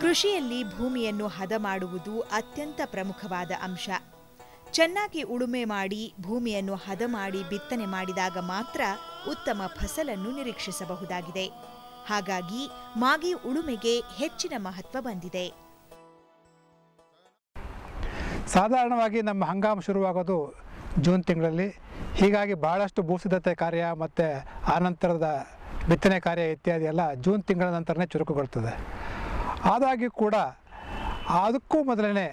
ಕೃಷಿಯಲ್ಲಿ ಭೂಮಿಯನ್ನು ಹದ ಮಾಡುವುದು ಅತ್ಯಂತ ಪ್ರಮುಖವಾದ ಅಂಶ. ಚೆನ್ನಾಗಿ ಉಳುಮೆ ಮಾಡಿ ಭೂಮಿಯನ್ನು ಹದ ಮಾಡಿ ಬಿತ್ತನೆ ಮಾಡಿದಾಗ ಮಾತ್ರ ಉತ್ತಮ ಫಸಲನ್ನು ನಿರೀಕ್ಷಿಸಬಹುದಾಗಿದೆ. ಹಾಗಾಗಿ ಮಾಗಿ ಉಳುಮೆಗೆ ಹೆಚ್ಚಿನ ಮಹತ್ವ ಬಂದಿದೆ. ಸಾಧಾರಣವಾಗಿ ನಮ್ಮ ಹಂಗಾಮ ಶುರುವಾಗೋದು ಜೂನ್ ತಿಂಗಳಲ್ಲಿ. ಹೀಗಾಗಿ ಭಾಳಷ್ಟು ಭೂಸಿದ್ಧತೆ ಕಾರ್ಯ ಮತ್ತು ಆನಂತರದ ಬಿತ್ತನೆ ಕಾರ್ಯ ಇತ್ಯಾದಿ ಎಲ್ಲ ಜೂನ್ ತಿಂಗಳ ನಂತರನೇ ಚುರುಕುಗೊಳ್ತದೆ. ಆದಾಗ್ಯೂ ಕೂಡ ಅದಕ್ಕೂ ಮೊದಲನೇ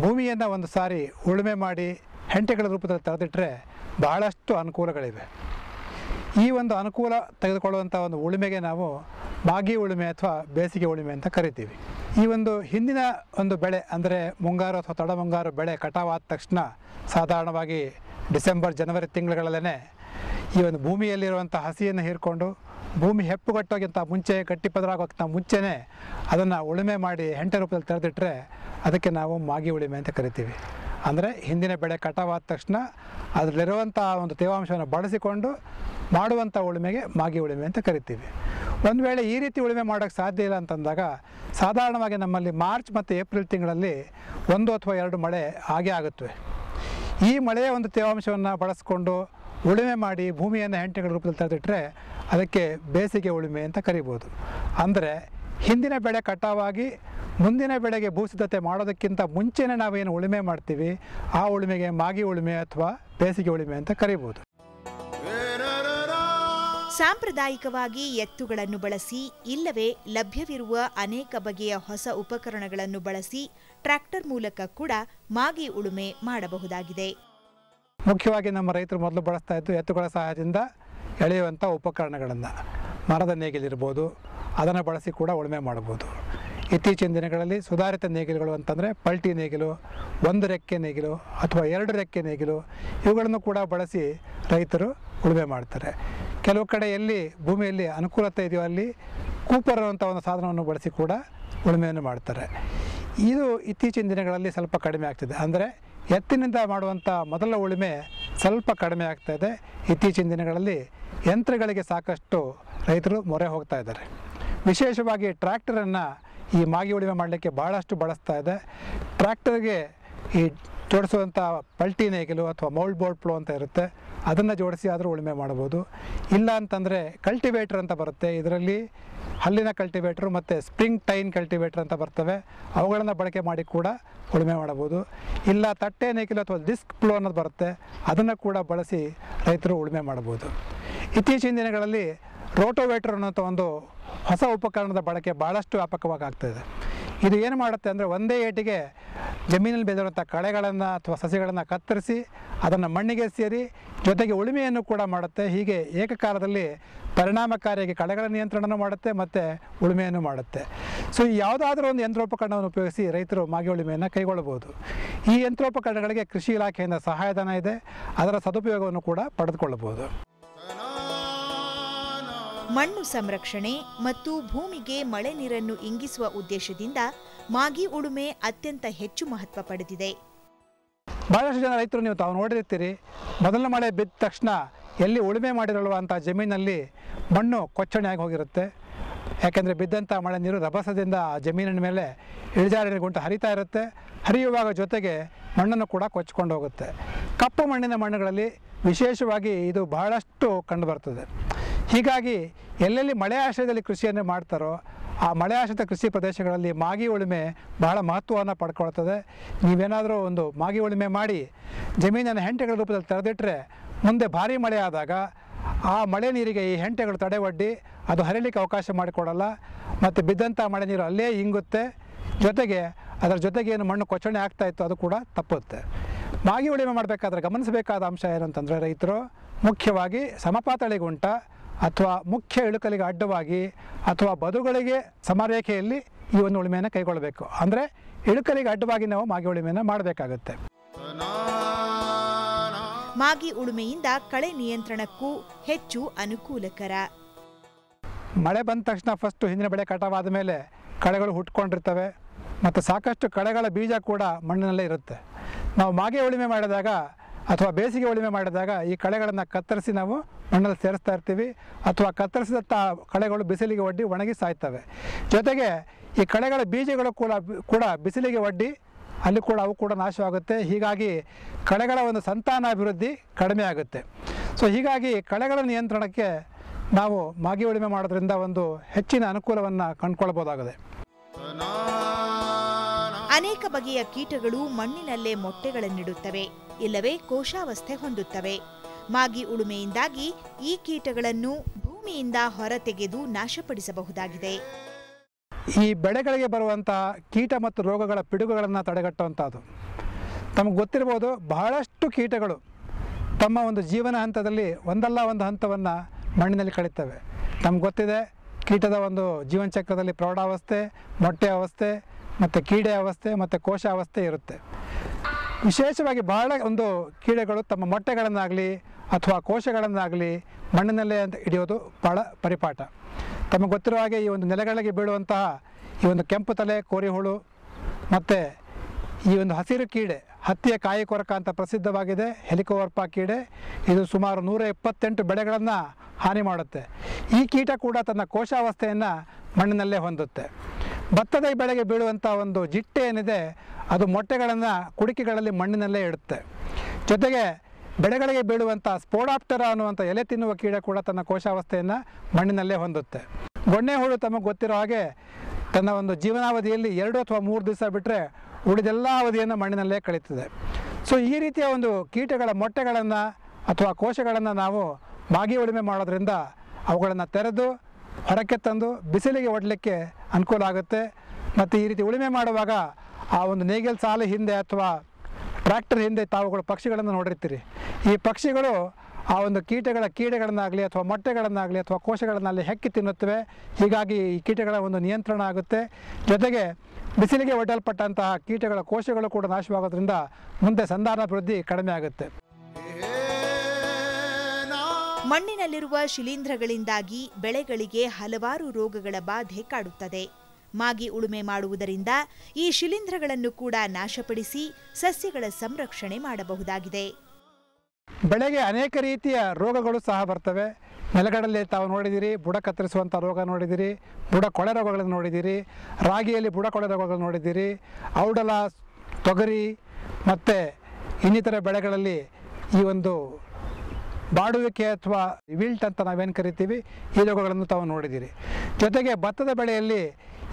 ಭೂಮಿಯನ್ನು ಒಂದು ಸಾರಿ ಉಳುಮೆ ಮಾಡಿ, ಹೆಂಟೆಗಳ ರೂಪದಲ್ಲಿ ತೆರೆದಿಟ್ಟರೆ ಬಹಳಷ್ಟು ಅನುಕೂಲಗಳಿವೆ. ಈ ಒಂದು ಅನುಕೂಲ ತೆಗೆದುಕೊಳ್ಳುವಂಥ ಒಂದು ಉಳುಮೆಗೆ ನಾವು ಬಾಗಿ ಉಳುಮೆ ಅಥವಾ ಬೇಸಿಗೆ ಉಳುಮೆ ಅಂತ ಕರಿತೀವಿ. ಈ ಒಂದು ಹಿಂದಿನ ಒಂದು ಬೆಳೆ ಅಂದರೆ ಮುಂಗಾರು ಅಥವಾ ತಡ ಮುಂಗಾರು ಬೆಳೆ ಕಟಾವಾದ ತಕ್ಷಣ ಸಾಧಾರಣವಾಗಿ ಡಿಸೆಂಬರ್, ಜನವರಿ ತಿಂಗಳುಗಳಲ್ಲೇ ಈ ಒಂದು ಭೂಮಿಯಲ್ಲಿರುವಂಥ ಹಸಿಯನ್ನು ಹೀರ್ಕೊಂಡು ಭೂಮಿ ಹೆಪ್ಪುಗಟ್ಟೋಗಿಂತ ಮುಂಚೆ ಗಟ್ಟಿ ಪದರಾಗೋಕ್ಕಿಂತ ಮುಂಚೆನೇ ಅದನ್ನು ಉಳುಮೆ ಮಾಡಿ ಹೆಂಟೆ ರೂಪದಲ್ಲಿ ತೆರೆದಿಟ್ಟರೆ ಅದಕ್ಕೆ ನಾವು ಮಾಗಿ ಉಳುಮೆ ಅಂತ ಕರಿತೀವಿ. ಅಂದರೆ ಹಿಂದಿನ ಬೆಳೆ ಕಟಾವಾದ ತಕ್ಷಣ ಅದರಲ್ಲಿರುವಂಥ ಒಂದು ತೇವಾಂಶವನ್ನು ಬಳಸಿಕೊಂಡು ಮಾಡುವಂಥ ಉಳುಮೆಗೆ ಮಾಗಿ ಉಳುಮೆ ಅಂತ ಕರಿತೀವಿ. ಒಂದು ವೇಳೆ ಈ ರೀತಿ ಉಳುಮೆ ಮಾಡೋಕ್ಕೆ ಸಾಧ್ಯ ಇಲ್ಲ ಅಂತಂದಾಗ ಸಾಧಾರಣವಾಗಿ ನಮ್ಮಲ್ಲಿ ಮಾರ್ಚ್ ಮತ್ತು ಏಪ್ರಿಲ್ ತಿಂಗಳಲ್ಲಿ ಒಂದು ಅಥವಾ ಎರಡು ಮಳೆ ಹಾಗೆ ಆಗುತ್ತವೆ ಈ ಮಳೆಯ ಒಂದು ತೇವಾಂಶವನ್ನು ಬಳಸಿಕೊಂಡು ಉಳುಮೆ ಮಾಡಿ ಭೂಮಿಯನ್ನು ಹೆಂಟೆಗಳ ರೂಪದಲ್ಲಿ ತೆಗೆದಿಟ್ಟರೆ ಅದಕ್ಕೆ ಬೇಸಿಗೆ ಉಳುಮೆ ಅಂತ ಕರಿಬೋದು. ಅಂದರೆ ಹಿಂದಿನ ಬೆಳೆ ಕಟಾವಾಗಿ ಮುಂದಿನ ಬೆಳೆಗೆ ಭೂಸಿದ್ಧತೆ ಮಾಡೋದಕ್ಕಿಂತ ಮುಂಚೆನೇ ನಾವೇನು ಉಳುಮೆ ಮಾಡ್ತೀವಿ, ಆ ಉಳುಮೆಗೆ ಮಾಗಿ ಉಳುಮೆ ಅಥವಾ ಬೇಸಿಗೆ ಉಳುಮೆ ಅಂತ ಕರಿಬೋದು. ಸಾಂಪ್ರದಾಯಿಕವಾಗಿ ಎತ್ತುಗಳನ್ನು ಬಳಸಿ, ಇಲ್ಲವೇ ಲಭ್ಯವಿರುವ ಅನೇಕ ಬಗೆಯ ಹೊಸ ಉಪಕರಣಗಳನ್ನು ಬಳಸಿ ಟ್ರ್ಯಾಕ್ಟರ್ ಮೂಲಕ ಕೂಡ ಮಾಗಿ ಉಳುಮೆ ಮಾಡಬಹುದಾಗಿದೆ. ಮುಖ್ಯವಾಗಿ ನಮ್ಮ ರೈತರು ಮೊದಲು ಬಳಸ್ತಾ ಇದ್ದು ಎತ್ತುಗಳ ಸಹಾಯದಿಂದ ಎಳೆಯುವಂಥ ಉಪಕರಣಗಳನ್ನು ಮರದ ನೇಗಿಲಿರ್ಬೋದು, ಅದನ್ನು ಬಳಸಿ ಕೂಡ ಉಳುಮೆ ಮಾಡ್ಬೋದು ಇತ್ತೀಚಿನ ದಿನಗಳಲ್ಲಿ ಸುಧಾರಿತ ನೇಗಿಲುಗಳು ಅಂತಂದರೆ ಪಲ್ಟಿ ನೇಗಿಲು, ಒಂದು ರೆಕ್ಕೆ ನೇಗಿಲು ಅಥವಾ ಎರಡು ರೆಕ್ಕೆ ನೇಗಿಲು, ಇವುಗಳನ್ನು ಕೂಡ ಬಳಸಿ ರೈತರು ಉಳುಮೆ ಮಾಡ್ತಾರೆ. ಕೆಲವು ಕಡೆ ಎಲ್ಲಿ ಭೂಮಿಯಲ್ಲಿ ಅನುಕೂಲತೆ ಇದೆಯೋ ಅಲ್ಲಿ ಕೂಪರ್ ಅನ್ನುವಂಥ ಒಂದು ಸಾಧನವನ್ನು ಬಳಸಿ ಕೂಡ ಉಳುಮೆಯನ್ನು ಮಾಡ್ತಾರೆ. ಇದು ಇತ್ತೀಚಿನ ದಿನಗಳಲ್ಲಿ ಸ್ವಲ್ಪ ಕಡಿಮೆ ಆಗ್ತಿದೆ. ಅಂದರೆ ಎತ್ತಿನಿಂದ ಮಾಡುವಂಥ ಮೊದಲ ಉಳುಮೆ ಸ್ವಲ್ಪ ಕಡಿಮೆ ಆಗ್ತಾ ಇದೆ. ಇತ್ತೀಚಿನ ದಿನಗಳಲ್ಲಿ ಯಂತ್ರಗಳಿಗೆ ಸಾಕಷ್ಟು ರೈತರು ಮೊರೆ ಹೋಗ್ತಾ ಇದ್ದಾರೆ. ವಿಶೇಷವಾಗಿ ಟ್ರ್ಯಾಕ್ಟರನ್ನು ಈ ಮಾಗಿ ಉಳುಮೆ ಮಾಡಲಿಕ್ಕೆ ಭಾಳಷ್ಟು ಬಳಸ್ತಾ ಇದೆ. ಟ್ರ್ಯಾಕ್ಟರ್ಗೆ ಈ ಜೋಡಿಸುವಂಥ ಪಲ್ಟಿ ನೇಗಿಲು ಅಥವಾ ಮೌಲ್ಡ್ ಬೋಲ್ಡ್ ಪ್ಲೋ ಅಂತ ಇರುತ್ತೆ. ಅದನ್ನು ಜೋಡಿಸಿ ಆದರೂ ಉಳುಮೆ ಮಾಡ್ಬೋದು ಇಲ್ಲ ಅಂತಂದರೆ ಕಲ್ಟಿವೇಟ್ರ್ ಅಂತ ಬರುತ್ತೆ. ಇದರಲ್ಲಿ ಹಲ್ಲಿನ ಕಲ್ಟಿವೇಟ್ರು ಮತ್ತು ಸ್ಪ್ರಿಂಗ್ ಟೈನ್ ಕಲ್ಟಿವೇಟ್ರ್ ಅಂತ ಬರ್ತವೆ. ಅವುಗಳನ್ನು ಬಳಕೆ ಮಾಡಿ ಕೂಡ ಉಳುಮೆ ಮಾಡಬಹುದು. ಇಲ್ಲ ತಟ್ಟೆ ನೇಕಿಲು ಅಥವಾ ಡಿಸ್ಕ್ ಪ್ಲೋ ಅನ್ನೋದು ಬರುತ್ತೆ. ಅದನ್ನು ಕೂಡ ಬಳಸಿ ರೈತರು ಉಳುಮೆ ಮಾಡ್ಬೋದು ಇತ್ತೀಚಿನ ದಿನಗಳಲ್ಲಿ ರೋಟೋವೇಟ್ರ್ ಅನ್ನೋಂಥ ಒಂದು ಹೊಸ ಉಪಕರಣದ ಬಳಕೆ ಭಾಳಷ್ಟು ವ್ಯಾಪಕವಾಗಿ ಆಗ್ತಾಯಿದೆ ಇದು ಏನು ಮಾಡುತ್ತೆ ಅಂದರೆ ಒಂದೇ ಏಟಿಗೆ ಜಮೀನಲ್ಲಿ ಬೆಳೆದಿರುವಂಥ ಕಳೆಗಳನ್ನು ಅಥವಾ ಸಸಿಗಳನ್ನು ಕತ್ತರಿಸಿ ಅದನ್ನು ಮಣ್ಣಿಗೆ ಸೇರಿ ಜೊತೆಗೆ ಉಳುಮೆಯನ್ನು ಕೂಡ ಮಾಡುತ್ತೆ. ಹೀಗೆ ಏಕಕಾಲದಲ್ಲಿ ಪರಿಣಾಮಕಾರಿಯಾಗಿ ಕಳೆಗಳ ನಿಯಂತ್ರಣನೂ ಮಾಡುತ್ತೆ ಮತ್ತು ಉಳುಮೆಯನ್ನು ಮಾಡುತ್ತೆ. ಸೊ ಯಾವುದಾದ್ರೂ ಒಂದು ಯಂತ್ರೋಪಕರಣವನ್ನು ಉಪಯೋಗಿಸಿ ರೈತರು ಮಾಗಿ ಉಳುಮೆಯನ್ನು ಕೈಗೊಳ್ಳಬಹುದು. ಈ ಯಂತ್ರೋಪಕರಣಗಳಿಗೆ ಕೃಷಿ ಇಲಾಖೆಯಿಂದ ಸಹಾಯಧನ ಇದೆ. ಅದರ ಸದುಪಯೋಗವನ್ನು ಕೂಡ ಪಡೆದುಕೊಳ್ಳಬಹುದು. ಮಣ್ಣು ಸಂರಕ್ಷಣೆ ಮತ್ತು ಭೂಮಿಗೆ ಮಳೆ ನೀರನ್ನು ಇಂಗಿಸುವ ಉದ್ದೇಶದಿಂದ ಮಾಗಿ ಉಳುಮೆ ಅತ್ಯಂತ ಹೆಚ್ಚು ಮಹತ್ವ ಪಡೆದಿದೆ. ಬಹಳಷ್ಟು ಜನ ರೈತರು ನೀವು ತಾವು ನೋಡಿರ್ತೀರಿ ಮೊದಲ ಮಳೆ ಬಿದ್ದ ತಕ್ಷಣ ಎಲ್ಲಿ ಉಳುಮೆ ಮಾಡಿರಲ್ವ ಅಂತ ಜಮೀನಲ್ಲಿ ಮಣ್ಣು ಕೊಚ್ಚಣೆಯಾಗಿ ಹೋಗಿರುತ್ತೆ. ಯಾಕೆಂದರೆ ಬಿದ್ದಂಥ ಮಳೆ ನೀರು ರಭಸದಿಂದ ಜಮೀನಿನ ಮೇಲೆ ಇಳಿಜಾರಿನ ಗುಂಟು ಹರಿತಾ ಇರುತ್ತೆ. ಹರಿಯುವಾಗ ಜೊತೆಗೆ ಮಣ್ಣನ್ನು ಕೂಡ ಕೊಚ್ಕೊಂಡು ಹೋಗುತ್ತೆ. ಕಪ್ಪು ಮಣ್ಣಿನ ಮಣ್ಣುಗಳಲ್ಲಿ ವಿಶೇಷವಾಗಿ ಇದು ಬಹಳಷ್ಟು ಕಂಡುಬರ್ತದೆ ಹೀಗಾಗಿ ಎಲ್ಲೆಲ್ಲಿ ಮಳೆ ಆಶ್ರಯದಲ್ಲಿ ಕೃಷಿಯನ್ನು ಮಾಡ್ತಾರೋ ಆ ಮಳೆ ಆಶ್ರಿತ ಕೃಷಿ ಪ್ರದೇಶಗಳಲ್ಲಿ ಮಾಗಿ ಉಳುಮೆ ಬಹಳ ಮಹತ್ವವನ್ನು ಪಡ್ಕೊಳ್ತದೆ. ನೀವೇನಾದರೂ ಒಂದು ಮಾಗಿ ಉಳುಮೆ ಮಾಡಿ ಜಮೀನನ್ನು ಹೆಂಟೆಗಳ ರೂಪದಲ್ಲಿ ತೆರೆದಿಟ್ಟರೆ ಮುಂದೆ ಭಾರಿ ಮಳೆ ಆದಾಗ ಆ ಮಳೆ ನೀರಿಗೆ ಈ ಹೆಂಟೆಗಳು ತಡೆ ಒಡ್ಡಿ ಅದು ಹರಿಲಿಕ್ಕೆ ಅವಕಾಶ ಮಾಡಿಕೊಡಲ್ಲ. ಮತ್ತು ಬಿದ್ದಂಥ ಮಳೆ ನೀರು ಅಲ್ಲೇ ಇಂಗುತ್ತೆ. ಜೊತೆಗೆ ಅದರ ಜೊತೆಗೆ ಏನು ಮಣ್ಣು ಕೊಚ್ಚಣೆ ಆಗ್ತಾ ಇತ್ತು ಅದು ಕೂಡ ತಪ್ಪುತ್ತೆ. ಮಾಗಿ ಉಳುಮೆ ಮಾಡಬೇಕಾದ್ರೆ ಗಮನಿಸಬೇಕಾದ ಅಂಶ ಏನಂತಂದರೆ ರೈತರು ಮುಖ್ಯವಾಗಿ ಸಮಪಾತಳಿ ಗುಂಟ ಅಥವಾ ಮುಖ್ಯ ಇಳುಕಲಿಗೆ ಅಡ್ಡವಾಗಿ ಅಥವಾ ಬದುಗಳಿಗೆ ಸಮರೇಖೆಯಲ್ಲಿ ಈ ಒಂದು ಉಳುಮೆಯನ್ನು ಕೈಗೊಳ್ಳಬೇಕು. ಅಂದರೆ ಇಳುಕಲಿಗೆ ಅಡ್ಡವಾಗಿ ನಾವು ಮಾಗಿ ಉಳುಮೆಯನ್ನು ಮಾಡಬೇಕಾಗುತ್ತೆ. ಮಾಗಿ ಉಳುಮೆಯಿಂದ ಕಳೆ ನಿಯಂತ್ರಣಕ್ಕೂ ಹೆಚ್ಚು ಅನುಕೂಲಕರ. ಮಳೆ ಬಂದ ತಕ್ಷಣ ಫಸ್ಟು ಹಿಂದಿನ ಬೆಳೆ ಕಟಾವಾದ ಮೇಲೆ ಕಳೆಗಳು ಹುಟ್ಕೊಂಡಿರ್ತವೆ. ಮತ್ತು ಸಾಕಷ್ಟು ಕಳೆಗಳ ಬೀಜ ಕೂಡ ಮಣ್ಣಿನಲ್ಲೇ ಇರುತ್ತೆ. ನಾವು ಮಾಗೆ ಉಳುಮೆ ಮಾಡಿದಾಗ ಅಥವಾ ಬೇಸಿಗೆ ಉಳಿಮೆ ಮಾಡಿದಾಗ ಈ ಕಳೆಗಳನ್ನು ಕತ್ತರಿಸಿ ನಾವು ಮಣ್ಣಲ್ಲಿ ಸೇರಿಸ್ತಾ ಇರ್ತೀವಿ ಅಥವಾ ಕತ್ತರಿಸಿದಂಥ ಕಳೆಗಳು ಬಿಸಿಲಿಗೆ ಒಡ್ಡಿ ಒಣಗಿ ಸಾಯ್ತವೆ. ಜೊತೆಗೆ ಈ ಕಳೆಗಳ ಬೀಜಗಳು ಕೂಡ ಕೂಡ ಬಿಸಿಲಿಗೆ ಒಡ್ಡಿ ಅಲ್ಲಿ ಕೂಡ ಅವು ಕೂಡ ನಾಶವಾಗುತ್ತೆ. ಹೀಗಾಗಿ ಕಳೆಗಳ ಒಂದು ಸಂತಾನಾಭಿವೃದ್ಧಿ ಕಡಿಮೆ ಆಗುತ್ತೆ. ಸೊ ಹೀಗಾಗಿ ಕಳೆಗಳ ನಿಯಂತ್ರಣಕ್ಕೆ ನಾವು ಮಾಗಿ ಉಳಿಮೆ ಮಾಡೋದ್ರಿಂದ ಒಂದು ಹೆಚ್ಚಿನ ಅನುಕೂಲವನ್ನು ಕಂಡುಕೊಳ್ಬೋದಾಗಿದೆ. ಅನೇಕ ಬಗೆಯ ಕೀಟಗಳು ಮಣ್ಣಿನಲ್ಲೇ ಮೊಟ್ಟೆಗಳನ್ನಿಡುತ್ತವೆ. ಇಲ್ಲವೇ ಕೋಶಾವಸ್ಥೆ ಹೊಂದುತ್ತವೆ. ಮಾಗಿ ಉಳುಮೆಯಿಂದಾಗಿ ಈ ಕೀಟಗಳನ್ನು ಭೂಮಿಯಿಂದ ಹೊರತೆಗೆದು ನಾಶಪಡಿಸಬಹುದಾಗಿದೆ. ಈ ಬೆಳೆಗಳಿಗೆ ಬರುವಂತಹ ಕೀಟ ಮತ್ತು ರೋಗಗಳ ಪಿಡುಗುಗಳನ್ನು ತಡೆಗಟ್ಟುವಂಥದ್ದು ತಮಗೆ ಗೊತ್ತಿರ್ಬೋದು ಬಹಳಷ್ಟು ಕೀಟಗಳು ತಮ್ಮ ಒಂದು ಜೀವನ ಹಂತದಲ್ಲಿ ಒಂದಲ್ಲ ಒಂದು ಹಂತವನ್ನು ಮಣ್ಣಿನಲ್ಲಿ ಕಳೀತವೆ ತಮ್ಗೆ ಗೊತ್ತಿದೆ ಕೀಟದ ಒಂದು ಜೀವನ ಚಕ್ರದಲ್ಲಿ ಪ್ರೌಢಾವಸ್ಥೆ, ಮೊಟ್ಟೆ ಅವಸ್ಥೆ, ಮತ್ತು ಕೀಡೆ ಅವಸ್ಥೆ, ಮತ್ತು ಕೋಶ ಅವಸ್ಥೆ ಇರುತ್ತೆ. ವಿಶೇಷವಾಗಿ ಬಹಳ ಒಂದು ಕೀಡೆಗಳು ತಮ್ಮ ಮೊಟ್ಟೆಗಳನ್ನಾಗಲಿ ಅಥವಾ ಕೋಶಗಳನ್ನಾಗಲಿ ಮಣ್ಣಿನಲ್ಲೇ ಅಂತ ಹಿಡಿಯೋದು ಭಾಳ ಪರಿಪಾಠ. ತಮಗೆ ಗೊತ್ತಿರುವ ಹಾಗೆ ಈ ಒಂದು ನೆಲೆಗಳಿಗೆ ಬೀಳುವಂತಹ ಈ ಒಂದು ಕೆಂಪು ತಲೆ, ಕೋರಿಹುಳು ಮತ್ತು ಈ ಒಂದು ಹಸಿರು ಕೀಡೆ, ಹತ್ತಿಯ ಕಾಯಿ ಕೊರಕ ಅಂತ ಪ್ರಸಿದ್ಧವಾಗಿದೆ, ಹೆಲಿಕೋವರ್ಪ ಕೀಡೆ. ಇದು ಸುಮಾರು ನೂರ ಇಪ್ಪತ್ತೆಂಟು ಬೆಳೆಗಳನ್ನು ಹಾನಿ ಮಾಡುತ್ತೆ. ಈ ಕೀಟ ಕೂಡ ತನ್ನ ಕೋಶಾವಸ್ಥೆಯನ್ನು ಮಣ್ಣಿನಲ್ಲೇ ಹೊಂದುತ್ತೆ. ಭತ್ತದ ಬೆಳೆಗೆ ಬೀಳುವಂಥ ಒಂದು ಜಿಟ್ಟೆ ಏನಿದೆ, ಅದು ಮೊಟ್ಟೆಗಳನ್ನು ಕುಡಿಕೆಗಳಲ್ಲಿ ಮಣ್ಣಿನಲ್ಲೇ ಇಡುತ್ತೆ. ಜೊತೆಗೆ ಬೆಳೆಗಳಿಗೆ ಬೀಳುವಂಥ ಸ್ಪೋಡಾಪ್ಟರ ಅನ್ನುವಂಥ ಎಲೆ ತಿನ್ನುವ ಕೀಡೆ ಕೂಡ ತನ್ನ ಕೋಶಾವಸ್ಥೆಯನ್ನು ಮಣ್ಣಿನಲ್ಲೇ ಹೊಂದುತ್ತೆ. ಗೊಣ್ಣೆ ಹುಳು ತಮಗೆ ಗೊತ್ತಿರೋ ಹಾಗೆ ತನ್ನ ಒಂದು ಜೀವನಾವಧಿಯಲ್ಲಿ ಎರಡು ಅಥವಾ ಮೂರು ದಿವಸ ಬಿಟ್ಟರೆ ಉಳಿದೆಲ್ಲ ಅವಧಿಯನ್ನು ಮಣ್ಣಿನಲ್ಲೇ ಕಳೀತದೆ. ಸೊ ಈ ರೀತಿಯ ಒಂದು ಕೀಟಗಳ ಮೊಟ್ಟೆಗಳನ್ನು ಅಥವಾ ಕೋಶಗಳನ್ನು ನಾವು ಮಾಗಿ ಉಳುಮೆ ಮಾಡೋದ್ರಿಂದ ಅವುಗಳನ್ನು ತೆರೆದು ಹೊರಕ್ಕೆ ತಂದು ಬಿಸಿಲಿಗೆ ಒಡಲಿಕ್ಕೆ ಅನುಕೂಲ ಆಗುತ್ತೆ. ಮತ್ತು ಈ ರೀತಿ ಉಳುಮೆ ಮಾಡುವಾಗ ಆ ಒಂದು ನೇಗಿಲ್ ಸಾಲು ಹಿಂದೆ ಅಥವಾ ಟ್ರ್ಯಾಕ್ಟರ್ ಹಿಂದೆ ತಾವುಗಳು ಪಕ್ಷಿಗಳನ್ನು ನೋಡಿರ್ತೀರಿ. ಈ ಪಕ್ಷಿಗಳು ಆ ಒಂದು ಕೀಟಗಳ ಕೀಡೆಗಳನ್ನಾಗಲಿ ಅಥವಾ ಮೊಟ್ಟೆಗಳನ್ನಾಗಲಿ ಅಥವಾ ಕೋಶಗಳನ್ನಾಗಲಿ ಹೆಕ್ಕಿ ತಿನ್ನುತ್ತವೆ. ಹೀಗಾಗಿ ಈ ಕೀಟಗಳ ಒಂದು ನಿಯಂತ್ರಣ ಆಗುತ್ತೆ. ಜೊತೆಗೆ ಬಿಸಿಲಿಗೆ ಒಡ್ಡಲ್ಪಟ್ಟಂತಹ ಕೀಟಗಳ ಕೋಶಗಳು ಕೂಡ ನಾಶವಾಗೋದ್ರಿಂದ ಮುಂದೆ ಸಂಧಾನಾಭಿವೃದ್ಧಿ ಕಡಿಮೆ ಆಗುತ್ತೆ. ಮಣ್ಣಿನಲ್ಲಿರುವ ಶಿಲೀಂಧ್ರಗಳಿಂದಾಗಿ ಬೆಳೆಗಳಿಗೆ ಹಲವಾರು ರೋಗಗಳ ಬಾಧೆ ಕಾಡುತ್ತದೆ. ಮಾಗಿ ಉಳುಮೆ ಮಾಡುವುದರಿಂದ ಈ ಶಿಲೀಂಧ್ರಗಳನ್ನು ಕೂಡ ನಾಶಪಡಿಸಿ ಸಸ್ಯಗಳ ಸಂರಕ್ಷಣೆ ಮಾಡಬಹುದಾಗಿದೆ. ಬೆಳೆಗೆ ಅನೇಕ ರೀತಿಯ ರೋಗಗಳು ಸಹ ಬರ್ತವೆ. ನೆಲಗಡಲೆ ತಾವು ನೋಡಿದಿರಿ, ಬುಡ ಕತ್ತರಿಸುವಂಥ ರೋಗ ನೋಡಿದಿರಿ, ಬುಡ ಕೊಳೆ ರೋಗಗಳನ್ನು ನೋಡಿದಿರಿ, ರಾಗಿಯಲ್ಲಿ ಬುಡ ಕೊಳೆ ರೋಗಗಳನ್ನು ನೋಡಿದಿರಿ, ಔಡಲ, ತೊಗರಿ ಮತ್ತು ಇನ್ನಿತರ ಬೆಳೆಗಳಲ್ಲಿ ಈ ಒಂದು ಬಾಡುವಿಕೆ ಅಥವಾ ವಿಲ್ಟ್ ಅಂತ ನಾವೇನು ಕರಿತೀವಿ, ಈ ರೋಗಗಳನ್ನು ತಾವು ನೋಡಿದ್ದೀರಿ ಜೊತೆಗೆ ಭತ್ತದ ಬೆಳೆಯಲ್ಲಿ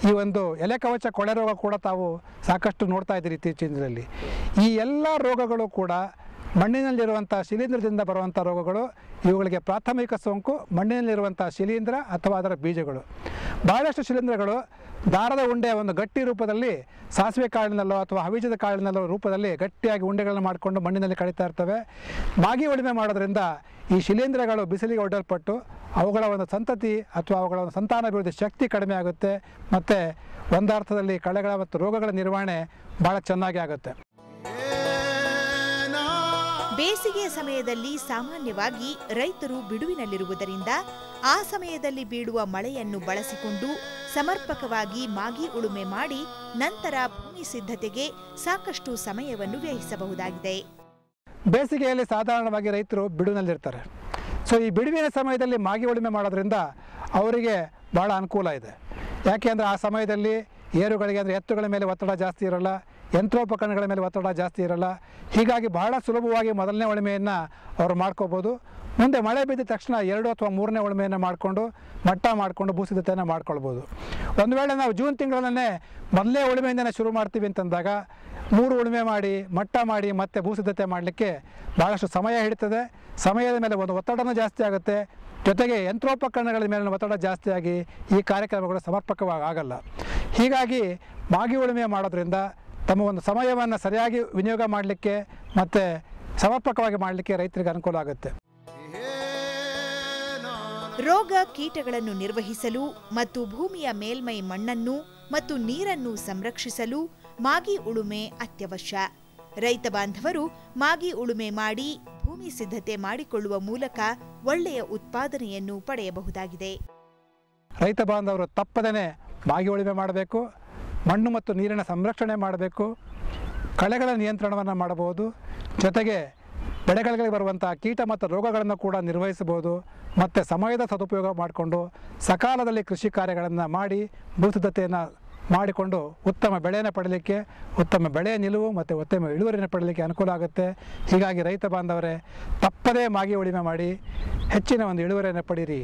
ಈ ಒಂದು ಎಲೆ ಕವಚ ಕೊಳೆ ರೋಗ ಕೂಡ ತಾವು ಸಾಕಷ್ಟು ನೋಡ್ತಾ ಇದ್ದೀರಿ ಇತ್ತೀಚಿನ ದಿನದಲ್ಲಿ ಈ ಎಲ್ಲ ರೋಗಗಳು ಕೂಡ ಮಣ್ಣಿನಲ್ಲಿರುವಂಥ ಶಿಲೀಂಧ್ರದಿಂದ ಬರುವಂಥ ರೋಗಗಳು, ಇವುಗಳಿಗೆ ಪ್ರಾಥಮಿಕ ಸೋಂಕು, ಮಣ್ಣಿನಲ್ಲಿರುವಂಥ ಶಿಲೀಂಧ್ರ ಅಥವಾ ಅದರ ಬೀಜಗಳು. ಬಹಳಷ್ಟು ಶಿಲೀಂಧ್ರಗಳು ದಾರದ ಉಂಡೆಯ ಒಂದು ಗಟ್ಟಿ ರೂಪದಲ್ಲಿ, ಸಾಸಿವೆ ಕಾಳಿನಲ್ಲೋ ಅಥವಾ ಹವಿಜದ ಕಾಳಿನಲ್ಲೋ ರೂಪದಲ್ಲಿ ಗಟ್ಟಿಯಾಗಿ ಉಂಡೆಗಳನ್ನು ಮಾಡಿಕೊಂಡು ಮಣ್ಣಿನಲ್ಲಿ ಕಳೀತಾ ಇರ್ತವೆ. ಬಾಗಿ ಉಳುಮೆ ಮಾಡೋದ್ರಿಂದ ಈ ಶಿಲೀಂಧ್ರಗಳು ಬಿಸಿಲಿಗೆ ಒಡ್ಡಲ್ಪಟ್ಟು ಅವುಗಳ ಒಂದು ಸಂತತಿ ಅಥವಾ ಅವುಗಳ ಒಂದು ಸಂತಾನಾಭಿವೃದ್ಧಿ ಶಕ್ತಿ ಕಡಿಮೆ ಆಗುತ್ತೆ. ಮತ್ತು ಒಂದರ್ಥದಲ್ಲಿ ಕಳೆಗಳ ಮತ್ತು ರೋಗಗಳ ನಿರ್ವಹಣೆ ಭಾಳ ಚೆನ್ನಾಗಿ ಆಗುತ್ತೆ. ಬೇಸಿಗೆಯ ಸಮಯದಲ್ಲಿ ಸಾಮಾನ್ಯವಾಗಿ ರೈತರು ಬಿಡುವಿನಲ್ಲಿರುವುದರಿಂದ ಆ ಸಮಯದಲ್ಲಿ ಬೀಳುವ ಮಳೆಯನ್ನು ಬಳಸಿಕೊಂಡು ಸಮರ್ಪಕವಾಗಿ ಮಾಗಿ ಉಳುಮೆ ಮಾಡಿ ನಂತರ ಭೂಮಿ ಸಿದ್ಧತೆಗೆ ಸಾಕಷ್ಟು ಸಮಯವನ್ನು ವ್ಯಯಿಸಬಹುದಾಗಿದೆ. ಬೇಸಿಗೆಯಲ್ಲಿ ಸಾಧಾರಣವಾಗಿ ರೈತರು ಬಿಡುವಿನಲ್ಲಿರ್ತಾರೆ. ಸೊ ಈ ಬಿಡುವಿನ ಸಮಯದಲ್ಲಿ ಮಾಗಿ ಉಳುಮೆ ಮಾಡೋದ್ರಿಂದ ಅವರಿಗೆ ಬಹಳ ಅನುಕೂಲ ಇದೆ. ಯಾಕೆ ಅಂದರೆ ಆ ಸಮಯದಲ್ಲಿ ಏರುಗಳಿಗೆ ಅಂದರೆ ಎತ್ತುಗಳ ಮೇಲೆ ಒತ್ತಡ ಜಾಸ್ತಿ ಇರಲ್ಲ ಯಂತ್ರೋಪಕರಣಗಳ ಮೇಲೆ ಒತ್ತಡ ಜಾಸ್ತಿ ಇರಲ್ಲ. ಹೀಗಾಗಿ ಬಹಳ ಸುಲಭವಾಗಿ ಮೊದಲನೇ ಉಳುಮೆಯನ್ನು ಅವರು ಮಾಡ್ಕೋಬೋದು. ಮುಂದೆ ಮಳೆ ಬಿದ್ದ ತಕ್ಷಣ ಎರಡು ಅಥವಾ ಮೂರನೇ ಉಳುಮೆಯನ್ನು ಮಾಡಿಕೊಂಡು ಮಟ್ಟ ಮಾಡಿಕೊಂಡು ಭೂಸಿದ್ಧತೆಯನ್ನು ಮಾಡ್ಕೊಳ್ಬೋದು. ಒಂದು ವೇಳೆ ನಾವು ಜೂನ್ ತಿಂಗಳನ್ನೇ ಮೊದಲನೇ ಉಳುಮೆಯಿಂದನೇ ಶುರು ಮಾಡ್ತೀವಿ ಅಂತಂದಾಗ ಮೂರು ಉಳುಮೆ ಮಾಡಿ, ಮಟ್ಟ ಮಾಡಿ, ಮತ್ತೆ ಭೂಸಿದ್ಧತೆ ಮಾಡಲಿಕ್ಕೆ ಭಾಳಷ್ಟು ಸಮಯ ಹಿಡಿತದೆ. ಸಮಯದ ಮೇಲೆ ಒಂದು ಒತ್ತಡನೂ ಜಾಸ್ತಿ ಆಗುತ್ತೆ. ಜೊತೆಗೆ ಯಂತ್ರೋಪಕರಣಗಳ ಮೇಲಿನ ಒತ್ತಡ ಜಾಸ್ತಿಯಾಗಿ ಈ ಕಾರ್ಯಕ್ರಮಗಳು ಸಮರ್ಪಕವಾಗಿ, ಆಗಲ್ಲ. ಹೀಗಾಗಿ ಮಾಗಿ ಉಳುಮೆ ಮಾಡೋದ್ರಿಂದ ತಮ್ಮ ಒಂದು ಸಮಯವನ್ನು ಸರಿಯಾಗಿ ವಿನಿಯೋಗ ಮಾಡಲಿಕ್ಕೆ ಮತ್ತು ಸಮರ್ಪಕವಾಗಿ ಮಾಡಲಿಕ್ಕೆ ರೈತರಿಗೆ ಅನುಕೂಲ ಆಗುತ್ತೆ. ರೋಗ ಕೀಟಗಳನ್ನು ನಿರ್ವಹಿಸಲು ಮತ್ತು ಭೂಮಿಯ ಮೇಲ್ಮೈ ಮಣ್ಣನ್ನು ಮತ್ತು ನೀರನ್ನು ಸಂರಕ್ಷಿಸಲು ಮಾಗಿ ಉಳುಮೆ ಅತ್ಯವಶ್ಯ. ರೈತ ಬಾಂಧವರು ಮಾಗಿ ಉಳುಮೆ ಮಾಡಿ ಭೂಮಿ ಸಿದ್ಧತೆ ಮಾಡಿಕೊಳ್ಳುವ ಮೂಲಕ ಒಳ್ಳೆಯ ಉತ್ಪಾದನೆಯನ್ನು ಪಡೆಯಬಹುದಾಗಿದೆ. ರೈತ ಬಾಂಧವರು ತಪ್ಪದೇ ಮಾಗಿ ಉಳುಮೆ ಮಾಡಬೇಕು. ಮಣ್ಣು ಮತ್ತು ನೀರಿನ ಸಂರಕ್ಷಣೆ ಮಾಡಬೇಕು, ಕಳೆಗಳ ನಿಯಂತ್ರಣವನ್ನು ಮಾಡಬಹುದು, ಜೊತೆಗೆ ಬೆಳೆಗಳಿಗೆ ಬರುವಂಥ ಕೀಟ ಮತ್ತು ರೋಗಗಳನ್ನು ಕೂಡ ನಿರ್ವಹಿಸಬಹುದು, ಮತ್ತು ಸಮಯದ ಸದುಪಯೋಗ ಮಾಡಿಕೊಂಡು ಸಕಾಲದಲ್ಲಿ ಕೃಷಿ ಕಾರ್ಯಗಳನ್ನು ಮಾಡಿ ಭೂಸಿದ್ಧತೆಯನ್ನು ಮಾಡಿಕೊಂಡು ಉತ್ತಮ ಬೆಳೆಯನ್ನು ಪಡೀಲಿಕ್ಕೆ, ಉತ್ತಮ ಬೆಳೆಯ ನಿಲುವು ಮತ್ತು ಉತ್ತಮ ಇಳುವರಿಯನ್ನು ಪಡೀಲಿಕ್ಕೆ ಅನುಕೂಲ ಆಗುತ್ತೆ. ಹೀಗಾಗಿ ರೈತ ಬಾಂಧವರೇ, ತಪ್ಪದೇ ಮಾಗಿ ಉಳಿಮೆ ಮಾಡಿ ಹೆಚ್ಚಿನ ಒಂದು ಇಳುವರಿಯನ್ನು ಪಡೀರಿ.